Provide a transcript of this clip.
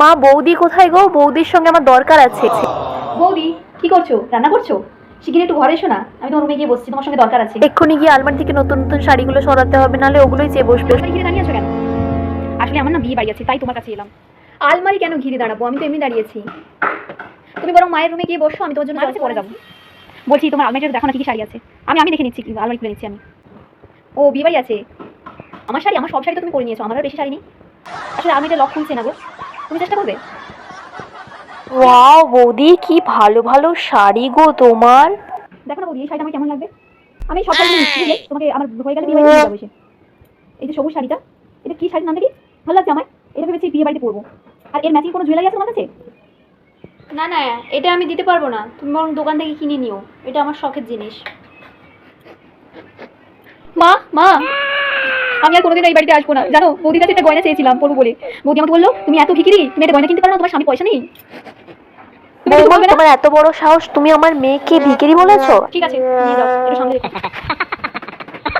মা বৌদি কোথায় গো? বৌদির সঙ্গে আমার দরকার আছে। বৌদি কি করছ? রান্না করছ? শিগগির একটু ঘরে এসো না। আমি তোমার রুমে গিয়ে বসছি তোমার সঙ্গে দরকার আছে। এক্ষুনি গিয়ে আলমারি থেকে নতুন নতুন শাড়িগুলো সরাতে হবে নাহলে ওগুলোই চেয়ে বসবে। ঘিরে দাঁড়িয়ে আছো কেন? আসলে আমার না বিয়ে বাড়ি আছে তাই তোমার কাছে এলাম। আলমারি কেন ঘিরে দাঁড়াবো? আমি তো এমনি দাঁড়িয়েছি। তুমি বরং মায়ের রুমে গিয়ে বসো আমি তোমার জন্য কাছে পরে যাব। বলছি তোমার আলমারিটা দেখো না কি কি শাড়ি আছে? আমি আমি দেখে নিচ্ছি কি আলমারি খুলে নিচ্ছি আমি। ও বিয়ে বাড়ি আছে? আমার শাড়ি আমার সব শাড়ি তো তুমি করে নিয়েছো আমারও বেশি শাড়ি নেই। আসলে আলমারিটা লক খুলছে না গো। তুমি চেষ্টা করবে? ওয়াও বৌদি কি ভালো ভালো শাড়ি গো তোমার। দেখো না বৌদি এই শাড়িটা আমার কেমন লাগবে? আমি সব শাড়ি তোমাকে আমার হয়ে গেলে বিয়ে বাড়িতে নিয়ে যাব এই যে সবুজ শাড়িটা এটা কি শাড়ির নামটা কি ভালো লাগছে আমার এটা ভেবেছি বিয়ে বাড়িতে পরবো। আর এর ম্যাচিং কোনো জুয়েলারি আছে তোমার কাছে? না না এটা আমি দিতে পারব না। তুমি বরং দোকান থেকে কিনে নিও। এটা আমার শখের জিনিস। মা মা! আমি আর কোনোদিন এই বাড়িতে আসব না। জানো বৌদির কাছে একটা গয়না চেয়েছিলাম পড়ব বলে। বৌদি আমাকে বলল তুমি এত ভিকিরি তুমি একটা গয়না কিনতে পারো না তোমার স্বামী পয়সা নেই? তোমার এত বড় সাহস তুমি আমার মেয়েকে ভিকিরি বলেছ? ঠিক আছে